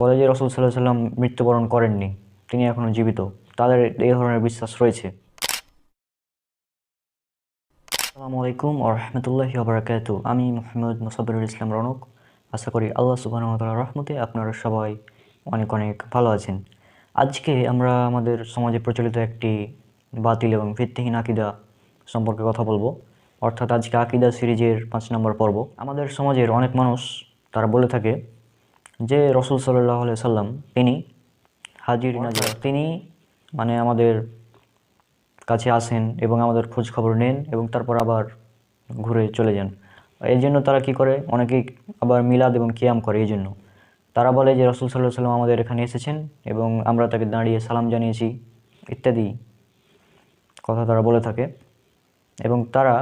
বলে যে রসুল সাল্লাহ সাল্লাম মৃত্যুবরণ করেননি, তিনি এখনও জীবিত। তাদের এই ধরনের বিশ্বাস রয়েছে। আসসালামু আলাইকুম ও রহমতুল্লাহি আবরাকাত আমি মোহাম্মদ মুসাদুরুল ইসলাম রনক। আশা করি আল্লাহ সুবাহতাল রহমতে আপনারা সবাই অনেক অনেক ভালো আছেন। আজকে আমরা আমাদের সমাজে প্রচলিত একটি বাতিল এবং ভিত্তিহীন আকিদা সম্পর্কে কথা বলব। অর্থাৎ আজকে আকিদা সিরিজের পাঁচ নম্বর পর্ব। আমাদের সমাজের অনেক মানুষ তারা বলে থাকে যে রসুল সাল্লাহ সাল্লাম তিনি হাজির নাজির তিনি মানে আমাদের কাছে আসেন এবং আমাদের খোঁজ খবর নেন এবং তারপর আবার ঘুরে চলে যান। এই জন্য তারা কি করে? অনেকেই আবার মিলাদ এবং কিয়াম করে এই জন্য তারা বলে যে রসুল সাল্লাহ সাল্লাম আমাদের এখানে এসেছেন এবং আমরা তাকে দাঁড়িয়ে সালাম জানিয়েছি ইত্যাদি কথা তারা বলে থাকে। এবং তারা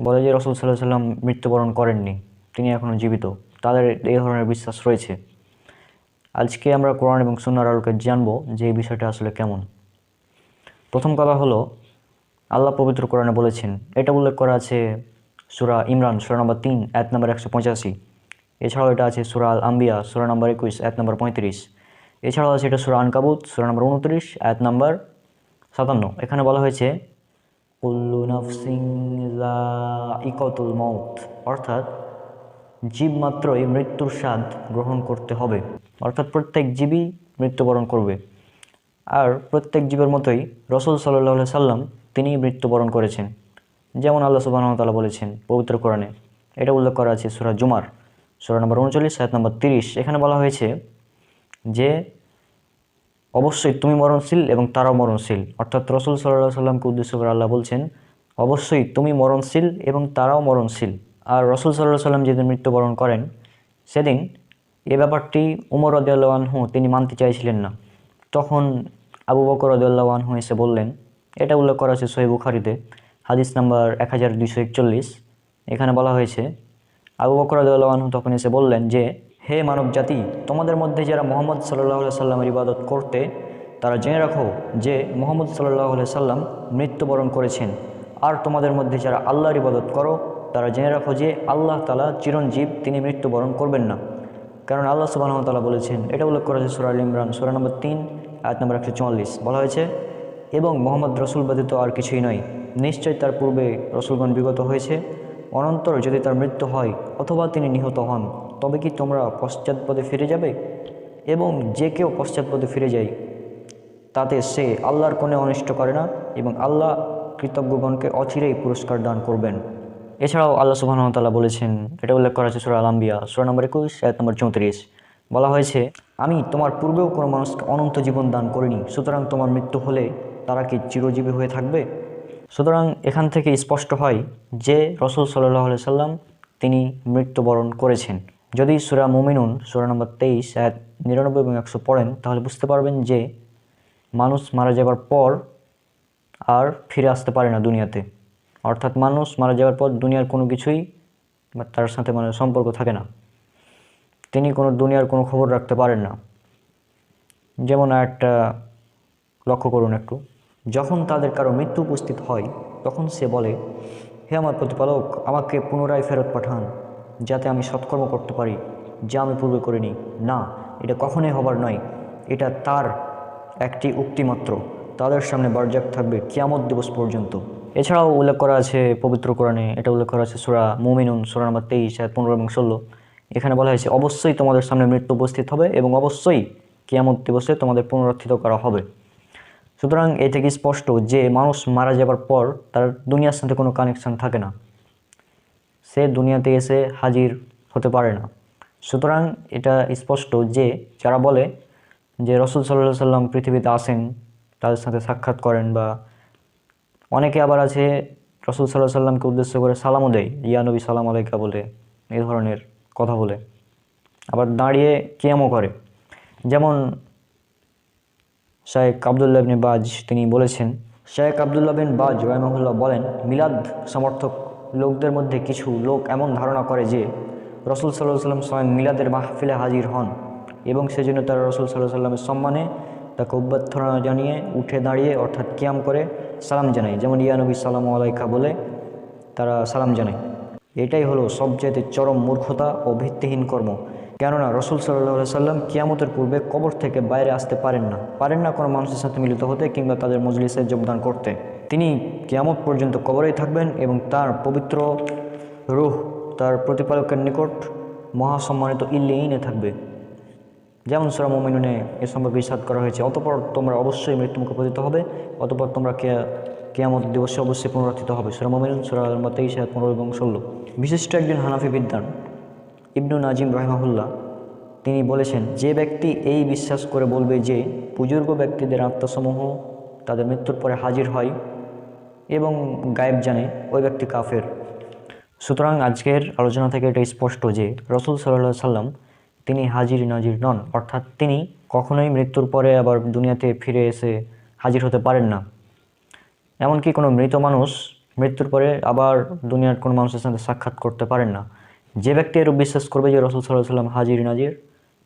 বলে যে রসুল সাল্লাহ সাল্লাম মৃত্যুবরণ করেননি তিনি এখনও জীবিত। তাদের এই ধরনের বিশ্বাস রয়েছে। আজকে আমরা কোরআন এবং সুনার আলোকে জানব যে এই বিষয়টা আসলে কেমন। প্রথম কথা হলো, আল্লাহ পবিত্র কোরআনে বলেছেন, এটা উল্লেখ করা আছে সুরা ইমরান, সুরা নম্বর তিন এক নম্বর একশো পঁচাশি। এছাড়াও এটা আছে সুরা আল আম্বিয়া সুরা নম্বর একুশ এক নম্বর পঁয়ত্রিশ। এছাড়াও আছে এটা সুরা আনকাবুত, সুরা নম্বর উনত্রিশ এক নম্বর সাতান্ন। এখানে বলা হয়েছে, কুল্লু নাফসিং ইকতুল মৌত অর্থাৎ জীব মাত্রই মৃত্যুর স্বাদ গ্রহণ করতে হবে। অর্থাৎ প্রত্যেক জীবই মৃত্যুবরণ করবে। আর প্রত্যেক জীবের মতোই রসুল সাল্লাহ সাল্লাম তিনি মৃত্যুবরণ করেছেন। যেমন আল্লাহ সুবাহতালা বলেছেন পবিত্র কোরআনে, এটা উল্লেখ করা আছে সুরা জুমার, সুরা নম্বর উনচল্লিশ সাত নম্বর তিরিশ। এখানে বলা হয়েছে যে, অবশ্যই তুমি মরণশীল এবং তারাও মরণশীল। অর্থাৎ রসুল সাল্লাহ সাল্লামকে উদ্দেশ্য করে আল্লাহ বলছেন, অবশ্যই তুমি মরণশীল এবং তারাও মরণশীল। আর রসুল সাল্লাহ সাল্লাম যেদিন মৃত্যুবরণ করেন, সেদিন এ ব্যাপারটি উমর রদিয়াল্লাহু তিনি মানতে চাইছিলেন না। তখন আবু বকর রদিয়াল্লাহু এসে বললেন, এটা উল্লেখ করা আছে সোহেব বুখারিতে, হাদিস নাম্বার এক হাজার দুইশো একচল্লিশ। এখানে বলা হয়েছে, আবু বকর রদিয়াল্লাহু তখন এসে বললেন যে, হে মানব জাতি তোমাদের মধ্যে যারা মোহাম্মদ সাল্লাহ সাল্লামের ইবাদত করতে, তারা জেনে রাখো যে, মোহাম্মদ সাল্লাহ সাল্লাম মৃত্যুবরণ করেছেন। আর তোমাদের মধ্যে যারা আল্লাহর ইবাদত করো তারা জেনে রাখো যে আল্লাহ তালা চিরঞ্জীব, তিনি মৃত্যুবরণ করবেন না। কারণ আল্লাহ সুবাহ তালা বলেছেন, এটা উল্লেখ করেছে সুরা আল ইমরান, সুরা নম্বর তিন, আয়াত নম্বর একশো চুয়াল্লিশ। বলা হয়েছে, এবং মোহাম্মদ রসুল ব্যতীত আর কিছুই নয়। নিশ্চয় তার পূর্বে রসুলগণ বিগত হয়েছে। অনন্তর যদি তার মৃত্যু হয়, অথবা তিনি নিহত হন, তবে কি তোমরা পশ্চাৎপদে ফিরে যাবে? এবং যে কেউ পশ্চাৎপদে ফিরে যায়, তাতে সে আল্লাহর কোণে অনিষ্ট করে না এবং আল্লাহ কৃতজ্ঞগণকে অচিরেই পুরস্কার দান করবেন। এছাড়াও আল্লাহ সুবাহতাল্লাহ বলেছেন, এটা উল্লেখ করা হয়েছে সুরা আলাম্বিয়া সুরা নম্বর একুশ এক নম্বর চৌত্রিশ। বলা হয়েছে, আমি তোমার পূর্বেও কোনো মানুষকে অনন্ত জীবন দান করিনি, সুতরাং তোমার মৃত্যু হলে তারা কি চিরজীবী হয়ে থাকবে? সুতরাং এখান থেকে স্পষ্ট হয় যে রসুল সাল্লাহ সাল্লাম তিনি মৃত্যুবরণ করেছেন। যদি সুরা মুমিনুন, সুরা নম্বর তেইশ এক নিরানব্বই এবং একশো পড়েন, তাহলে বুঝতে পারবেন যে মানুষ মারা যাবার পর আর ফিরে আসতে পারে না দুনিয়াতে। অর্থাৎ মানুষ মারা যাওয়ার পর দুনিয়ার কোনো কিছুই তার সাথে মানে সম্পর্ক থাকে না। তিনি কোনো দুনিয়ার কোনো খবর রাখতে পারেন না। যেমন একটা লক্ষ্য করুন একটু। যখন তাদের কারও মৃত্যু উপস্থিত হয়, তখন সে বলে, হে আমার প্রতিপালক, আমাকে পুনরায় ফেরত পাঠান, যাতে আমি সৎকর্ম করতে পারি, যা আমি পূর্বে করিনি। না, এটা কখনোই হবার নয়। এটা তার একটি উক্তিমাত্র। তাদের সামনে বারজাক থাকবে কিয়ামত দিবস পর্যন্ত। এছাড়াও উল্লেখ করা আছে পবিত্র কোরআনে, এটা উল্লেখ করা আছে সুরা মুমিনুন, সুরা নম্বর তেইশ পনেরো এবং ষোলো। এখানে বলা হয়েছে, অবশ্যই তোমাদের সামনে মৃত্যু উপস্থিত হবে এবং অবশ্যই কিয়ামত দিবসে তোমাদের পুনরুত্থিত করা হবে। সুতরাং এ থেকে স্পষ্ট যে মানুষ মারা যাবার পর তার দুনিয়ার সাথে কোনো কানেকশান থাকে না। সে দুনিয়াতে এসে হাজির হতে পারে না। সুতরাং এটা স্পষ্ট যে যারা বলে যে রসুল সাল্লাহ সাল্লাম পৃথিবীতে আসেন, তাদের সাথে সাক্ষাৎ করেন বা অনেকে আবার আছে, রসুল সাল্লাহ সাল্লামকে উদ্দেশ্য করে সালামও দেয়, ইয়া নবী সালাম আলাইকা বলে, এই ধরনের কথা বলে। আবার দাঁড়িয়ে কেমও করে। যেমন শায়েক আবদুল্লাহ বিন বাজ, তিনি বলেছেন শায়েক আবদুল্লাহ বিন বাজ রহমহুল্লাহ বলেন, মিলাদ সমর্থক লোকদের মধ্যে কিছু লোক এমন ধারণা করে যে, রসুল সাল্লাহ সাল্লাম স্বয়ং মিলাদের মাহফিলে হাজির হন এবং সেজন্য তারা রসুল সাল্লাহ সাল্লামের সম্মানে তাকে অভ্যর্থনা জানিয়ে উঠে দাঁড়িয়ে অর্থাৎ কিয়াম করে সালাম জানায়। যেমন ইয়ানবী সালাম আলাইকা বলে, তারা সালাম জানায়। এটাই হলো সবচাইতে চরম মূর্খতা ও ভিত্তিহীন কর্ম। কেননা রসুল সাল্লাহ সাল্লাম কিয়ামতের পূর্বে কবর থেকে বাইরে আসতে পারেন না। পারেন না কোনো মানুষের সাথে মিলিত হতে কিংবা তাদের মজলিসে যোগদান করতে। তিনি কিয়ামত পর্যন্ত কবরেই থাকবেন এবং তার পবিত্র রুহ, তার প্রতিপালকের নিকট মহাসম্মানিত ইল্লিনে থাকবে। যেমন সুরা মোমিনুনে এ সম্পর্কে ইসাদ করা হয়েছে, অতপর তোমরা অবশ্যই মৃত্যুমুখে পতিত হবে, অতপর তোমরা কেয়ামত দিবসে অবশ্যই পুনরার্থিত হবে। সুরা মোমিনুন, সুরা তেইশ হাত পনেরো এবং ষোলো। বিশিষ্ট একজন হানাফি বিদ্যান ইবনু নাজিম রহমাহুল্লাহ, তিনি বলেছেন, যে ব্যক্তি এই বিশ্বাস করে বলবে যে বুজুর্গ ব্যক্তিদের আত্মাসমূহ তাদের মৃত্যুর পরে হাজির হয় এবং গায়েব জানে, ওই ব্যক্তি কাফের। সুতরাং আজকের আলোচনা থেকে এটা স্পষ্ট যে রসুল সাল্লাহ সাল্লাম তিনি হাজির নাজির নন, অর্থাৎ তিনি কখনোই মৃত্যুর পরে আবার দুনিয়াতে ফিরে এসে হাজির হতে পারেন না। এমনকি কোনো মৃত মানুষ মৃত্যুর পরে আবার দুনিয়ার কোনো মানুষের সাথে সাক্ষাৎ করতে পারেন না। যে ব্যক্তি এরূপ বিশ্বাস করবে যে রসুল সাল্লাহ সাল্লাম হাজির নাজির,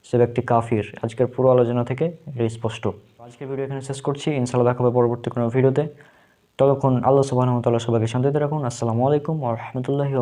সে ব্যক্তি কাফির। আজকের পুরো আলোচনা থেকে এটা স্পষ্ট। আজকের ভিডিও এখানে শেষ করছি। ইনশাল্লাহ দেখা হবে পরবর্তী কোনো ভিডিওতে। ততক্ষণ আল্লাহ সুবাহ তাল্লাহ সবাইকে শান্তিতে রাখুন। আসসালামু আলাইকুম ও রহমতুল্লাহি